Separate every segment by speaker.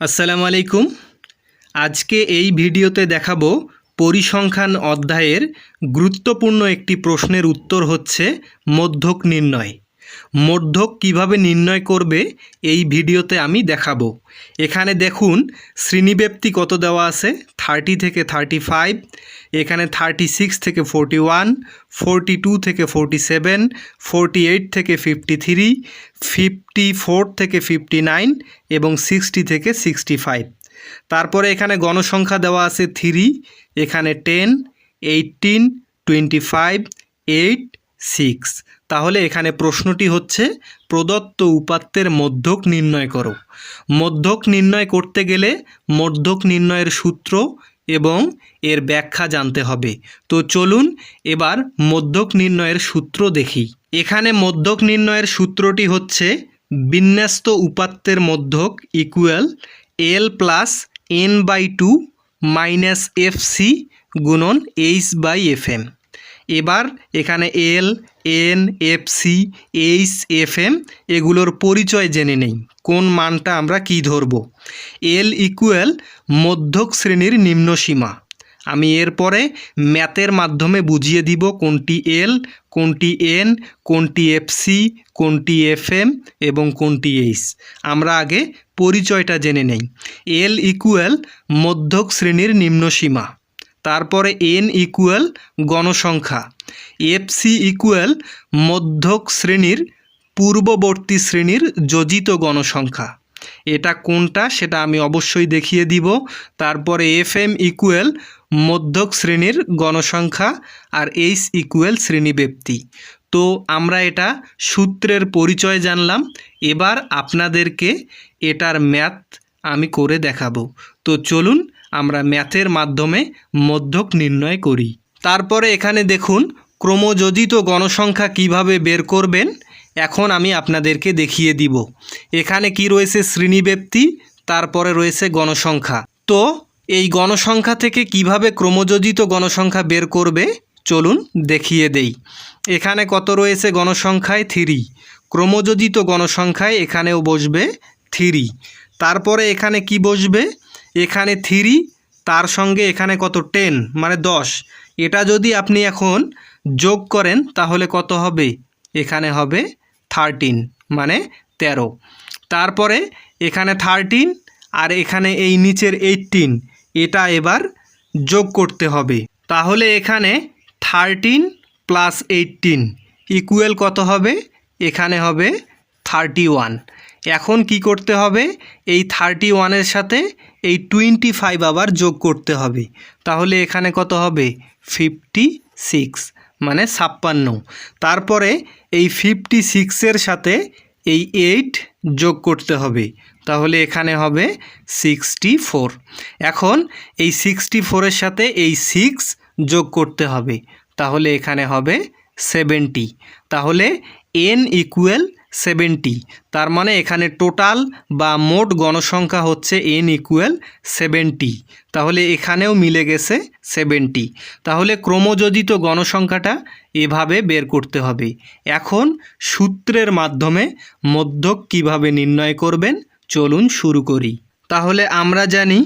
Speaker 1: আসসালামু আলাইকুম। আজকে এই ভিডিওতে দেখাবো পরিসংখ্যান অধ্যায়ের গুরুত্বপূর্ণ একটি প্রশ্নের উত্তর হচ্ছে মধ্যক নির্ণয়। মধ্যক কীভাবে নির্ণয় করবে এই ভিডিওতে আমি দেখাবো। এখানে দেখুন, শ্রেণীব্যাপ্তি কত দেওয়া আছে? থার্টি থেকে থার্টি ফাইভ এখানে থার্টি সিক্স থেকে ফোরটি ওয়ান ফোরটি টু থেকে ফোরটি সেভেন ফোরটি এইট থেকে ফিফটি থ্রি ফিফটি ফোর থেকে ফিফটি নাইন এবং সিক্সটি থেকে সিক্সটি ফাইভ তারপরে এখানে গণসংখ্যা দেওয়া আছে থ্রি, এখানে ten eighteen twenty five eight, six. তাহলে এখানে প্রশ্নটি হচ্ছে, প্রদত্ত উপাত্তের মধ্যক নির্ণয় করো। মধ্যক নির্ণয় করতে গেলে মধ্যক নির্ণয়ের সূত্র এবং এর ব্যাখ্যা জানতে হবে। তো চলুন এবার মধ্যক নির্ণয়ের সূত্র দেখি। এখানে মধ্যক নির্ণয়ের সূত্রটি হচ্ছে, বিন্যস্ত উপাত্তের মধ্যক equal L plus N by two minus F C গুণন এইচ বাই এফ এম এবার এখানে L N F C H F M এগুলোর পরিচয় জেনে নেই। কোন মানটা আমরা কি ধরব? এল ইকুয়াল মধ্যক শ্রেণির নিম্ন সীমা। আমি এরপরে ম্যাথের মাধ্যমে বুঝিয়ে দিব কোনটি এল কোনটি এন কোনটি এফসি কোনটি এফএম এবং কোনটি এইচ আমরা আগে পরিচয়টা জেনে নেই। এল ইকুয়াল মধ্যক শ্রেণির নিম্ন সীমা। তারপরে এন ইকুয়াল গণসংখ্যা। এফসি ইকুয়াল মধ্যক শ্রেণির পূর্ববর্তী শ্রেণির যোজিত গণসংখ্যা। এটা কোনটা সেটা আমি অবশ্যই দেখিয়ে দিব। তারপরে এফ এম ইকুয়াল মধ্যক শ্রেণির গণসংখ্যা আর এইচ ইকুয়াল শ্রেণীব্যক্তি তো আমরা এটা সূত্রের পরিচয় জানলাম। এবার আপনাদেরকে এটার ম্যাথ আমি করে দেখাবো। তো চলুন আমরা ম্যাথের মাধ্যমে মধ্যক নির্ণয় করি। তারপরে এখানে দেখুন, ক্রমযোজিত গণসংখ্যা কীভাবে বের করবেন, এখন আমি আপনাদেরকে দেখিয়ে দিব। এখানে কি রয়েছে শ্রেণীব্যক্তি তারপরে রয়েছে গণসংখ্যা। তো, এই গণসংখ্যা থেকে কীভাবে ক্রমযোজিত গণসংখ্যা বের করবে, চলুন দেখিয়ে দেই। এখানে কত রয়েছে গণসংখ্যায়? থ্রি। ক্রমযোজিত গণসংখ্যায় এখানেও বসবে থ্রি। তারপরে এখানে কি বসবে? এখানে থ্রি তার সঙ্গে এখানে কত? টেন মানে দশ। এটা যদি আপনি এখন যোগ করেন, তাহলে কত হবে? এখানে হবে থার্টিন মানে তেরো। তারপরে এখানে থার্টিন আর এখানে এই নিচের এইটিন এটা এবার যোগ করতে হবে। তাহলে এখানে থার্টিন প্লাস এইটিন ইকুয়াল কত হবে? এখানে হবে থার্টি ওয়ান এখন কি করতে হবে? এই থার্টি ওয়ানের সাথে এই টোয়েন্টি ফাইভ আবার যোগ করতে হবে। তাহলে এখানে কত হবে? ফিফটি সিক্স মানে ছাপ্পান্ন। তারপরে এই ফিফটি সিক্সের সাথে এই এইট যোগ করতে হবে। তাহলে এখানে হবে সিক্সটি ফোর এখন এই সিক্সটি ফোরের সাথে এই সিক্স যোগ করতে হবে। তাহলে এখানে হবে সেভেন্টি তাহলে এন ইকুয়াল সেভেন্টি। তার মানে এখানে টোটাল বা মোট গণসংখ্যা হচ্ছে এন ইকুয়াল সেভেন্টি তাহলে এখানেও মিলে গেছে সেভেন্টি তাহলে ক্রমযোজিত গণসংখ্যাটা এভাবে বের করতে হবে। এখন সূত্রের মাধ্যমে মধ্যক কীভাবে নির্ণয় করবেন? চলুন শুরু করি। তাহলে আমরা জানি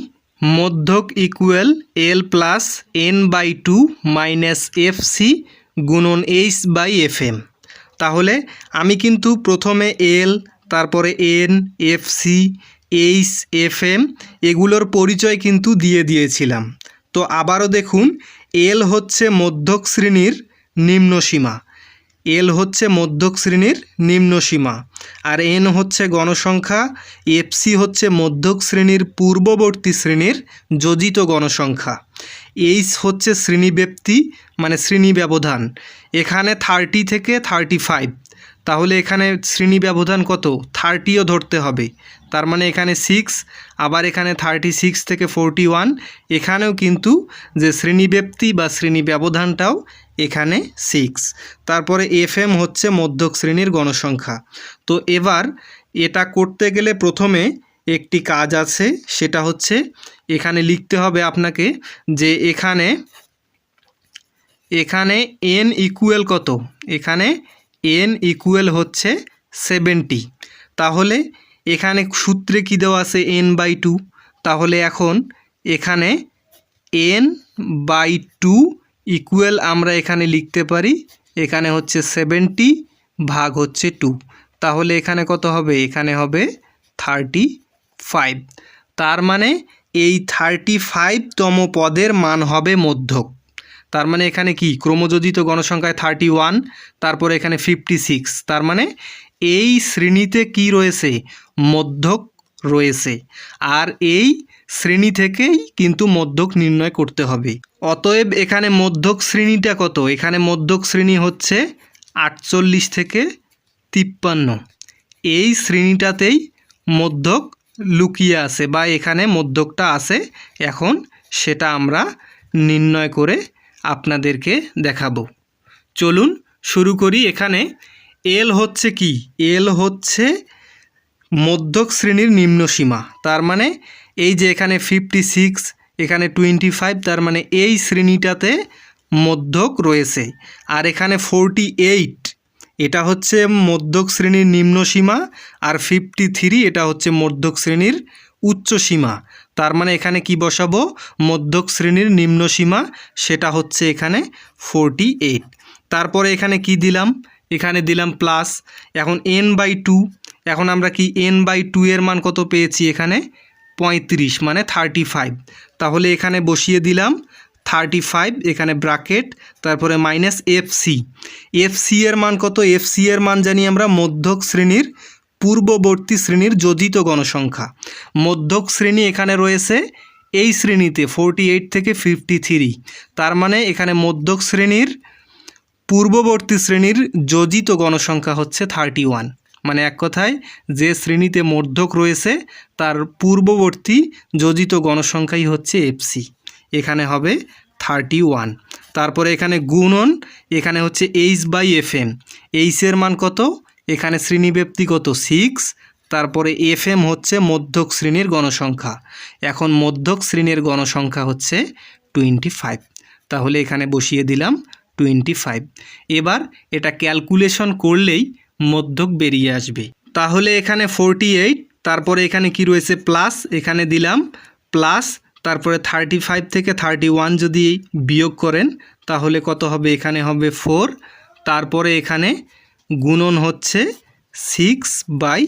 Speaker 1: মধ্যক equal L plus N by two minus F C গুণন এইচ বাই এফ এম তাহলে আমি কিন্তু প্রথমে এল তারপরে N F C H F M এগুলোর পরিচয় কিন্তু দিয়ে দিয়েছিলাম। তো আবারও দেখুন এল হচ্ছে মধ্যক শ্রেণির নিম্ন সীমা এল হচ্ছে মধ্যক শ্রেণির নিম্ন সীমা, আর এন হচ্ছে গণসংখ্যা এফসি হচ্ছে মধ্যক শ্রেণির পূর্ববর্তী শ্রেণির যোজিত গণসংখ্যা। এইচ হচ্ছে শ্রেণীব্যক্তি মানে শ্রেণি ব্যবধান এখানে থার্টি থেকে থার্টি ফাইভ, তাহলে এখানে শ্রেণি ব্যবধান কত? থার্টিও ধরতে হবে। তার মানে এখানে সিক্স আবার এখানে থার্টি সিক্স থেকে ফোরটি ওয়ান এখানেও কিন্তু যে শ্রেণীব্যক্তি বা শ্রেণি ব্যবধানটাও এখানে সিক্স তারপরে এফ এম হচ্ছে মধ্যক শ্রেণির গণসংখ্যা। তো এবার এটা করতে গেলে প্রথমে একটি কাজ আছে, সেটা হচ্ছে এখানে লিখতে হবে আপনাকে যে এখানে এখানে এন ইকুয়াল কত? এখানে এন ইকুয়াল হচ্ছে সেভেন্টি তাহলে এখানে সূত্রে কী দেওয়া আছে এন বাই টু তাহলে এখন এখানে এন বাই টু ইকুয়াল আমরা এখানে লিখতে পারি, এখানে হচ্ছে সেভেন্টি ভাগ হচ্ছে টু তাহলে এখানে কত হবে? এখানে হবে থার্টি ফাইভ তার মানে এই থার্টি ফাইভতম পদের মান হবে মধ্যক। তার মানে এখানে কি? ক্রমযোজিত গণসংখ্যায় থার্টি ওয়ান তারপরে এখানে ফিফটি সিক্স তার মানে এই শ্রেণীতে কি রয়েছে? মধ্যক রয়েছে। আর এই শ্রেণি থেকেই কিন্তু মধ্যক নির্ণয় করতে হবে। অতএব এখানে মধ্যক শ্রেণীটা কত? এখানে মধ্যক শ্রেণি হচ্ছে আটচল্লিশ থেকে তিপ্পান্ন। এই শ্রেণীটাতেই মধ্যক লুকিয়ে আছে বা এখানে মধ্যকটা আছে। এখন সেটা আমরা নির্ণয় করে আপনাদেরকে দেখাবো। চলুন শুরু করি এখানে। এল হচ্ছে কি? এল হচ্ছে মধ্যক শ্রেণির নিম্ন সীমা। তার মানে এই যে এখানে ফিফটি সিক্স এখানে টোয়েন্টি ফাইভ তার মানে এই শ্রেণীটাতে মধ্যক রয়েছে। আর এখানে ফোরটি এইট এটা হচ্ছে মধ্যক শ্রেণির নিম্ন সীমা, আর ফিফটি থ্রি এটা হচ্ছে মধ্যক শ্রেণির উচ্চ সীমা। তার মানে এখানে কি বসাবো? মধ্যক শ্রেণির নিম্ন সীমা, সেটা হচ্ছে এখানে ফোরটি এইট তারপরে এখানে কি দিলাম? এখানে দিলাম প্লাস এখন এন বাই টু এখন আমরা কি এন বাই টু এর মান কত পেয়েছি এখানে? পঁয়ত্রিশ মানে থার্টি ফাইভ তাহলে এখানে বসিয়ে দিলাম থার্টি ফাইভ এখানে ব্রাকেট তারপরে minus F C F C এর মান কত? এফ সি এর মান জানি আমরা মধ্যক শ্রেণির পূর্ববর্তী শ্রেণির যোজিত গণসংখ্যা। মধ্যক শ্রেণি এখানে রয়েছে এই শ্রেণীতে ফোরটি এইট থেকে ফিফটি থ্রি তার মানে এখানে মধ্যক শ্রেণির পূর্ববর্তী শ্রেণির যোজিত গণসংখ্যা হচ্ছে থার্টি ওয়ান মানে এক কথায়, যে শ্রেণীতে মধ্যক রয়েছে, তার পূর্ববর্তী যোজিত গণসংখ্যাই হচ্ছে এফসি এখানে হবে থার্টি ওয়ান তারপরে এখানে গুণন, এখানে হচ্ছে এইচ বাই এফ এম এইচের মান কত? এখানে শ্রেণীব্যাপ্তি কত? সিক্স তারপরে এফ এম হচ্ছে মধ্যক শ্রেণির গণসংখ্যা। এখন মধ্যক শ্রেণির গণসংখ্যা হচ্ছে টোয়েন্টি ফাইভ তাহলে এখানে বসিয়ে দিলাম টোয়েন্টি ফাইভ এবার এটা ক্যালকুলেশন করলেই মধ্যক বেরিয়ে আসবে। তাহলে এখানে ফোরটি এইট তারপরে এখানে কি রয়েছে প্লাস এখানে দিলাম প্লাস তারপরে থার্টি ফাইভ থেকে থার্টি ওয়ান যদি বিয়োগ করেন, তাহলে কত হবে? এখানে হবে ফোর তারপরে এখানে গুণন হচ্ছে সিক্স বাই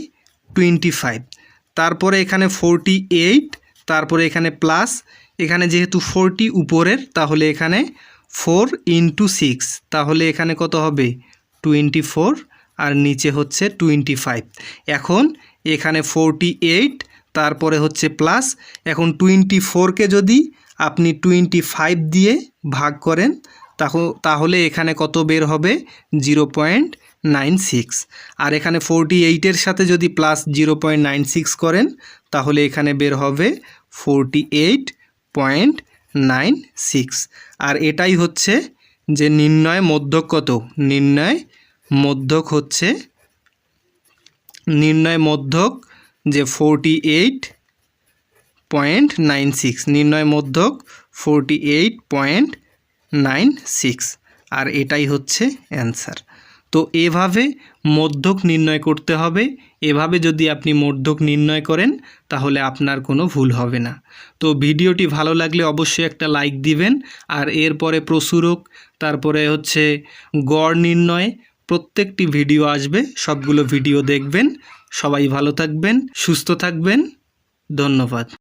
Speaker 1: টোয়েন্টি ফাইভ তারপরে এখানে ফোরটি এইট তারপরে এখানে প্লাস এখানে যেহেতু ফোরটি উপরের, তাহলে এখানে ফোর ইন্টু সিক্স, তাহলে এখানে কত হবে? টোয়েন্টি ফোর আর নিচে হচ্ছে টোয়েন্টি ফাইভ এখন এখানে ফোরটি এইট, তারপরে হচ্ছে প্লাস। এখন টোয়েন্টি ফোরকে যদি আপনি টোয়েন্টি ফাইভ দিয়ে ভাগ করেন, তাহ- তাহলে এখানে কত বের হবে? Zero point nine six. আর এখানে ফোরটি এইটের সাথে যদি plus zero point nine six করেন, তাহলে এখানে বের হবে forty eight point nine, six. আর এটাই হচ্ছে যে নির্ণয় মধ্যক কত? নির্ণয় মধ্যক হচ্ছে, নির্ণয় মধ্যক যে forty eight point nine six নির্ণয় মধ্যক forty eight point nine six আর এটাই হচ্ছে অ্যান্সার তো এভাবে মধ্যক নির্ণয় করতে হবে এভাবে যদি আপনি মধ্যক নির্ণয় করেন, তাহলে আপনার কোনো ভুল হবে না। তো ভিডিওটি ভালো লাগলে অবশ্যই একটা লাইক দিবেন, আর এরপরে প্রসুরক তারপরে হচ্ছে গড় নির্ণয় প্রত্যেকটি ভিডিও আসবে, সবগুলো ভিডিও দেখবেন। সবাই ভালো থাকবেন, সুস্থ থাকবেন। ধন্যবাদ।